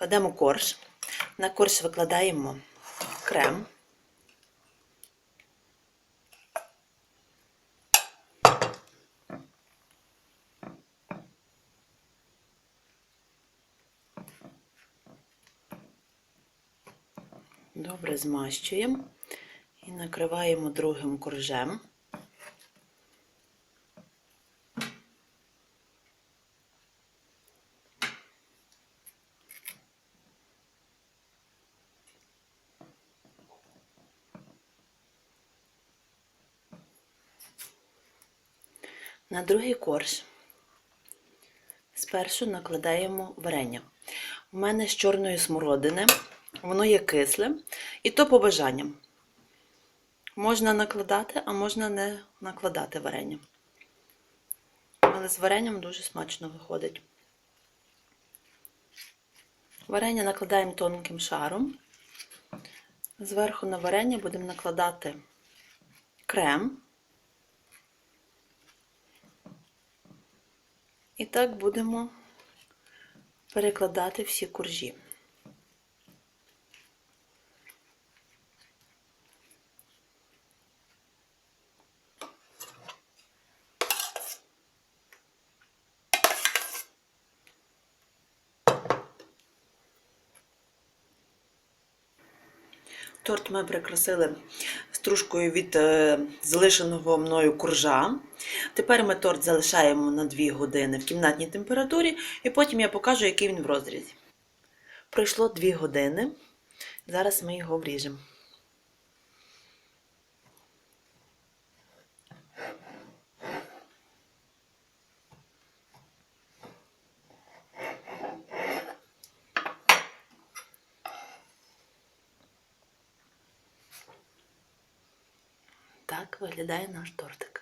Кладемо корж. На корж викладаємо крем. Добре змащуємо і накриваємо другим коржем. На другий корж спершу накладаємо варення. У мене з чорної смородини, воно є кисле, і то по бажанням. Можна накладати, а можна не накладати варення. Але з варенням дуже смачно виходить. Варення накладаємо тонким шаром. Зверху на варення будемо накладати крем. І так будемо перекладати всі коржі. Торт ми прикрасили стружкою від е, залишеного мною коржа. Тепер ми торт залишаємо на 2 години в кімнатній температурі, і потім я покажу, який він в розрізі. Пройшло 2 години. Зараз ми його вріжемо. Так виглядає наш тортик.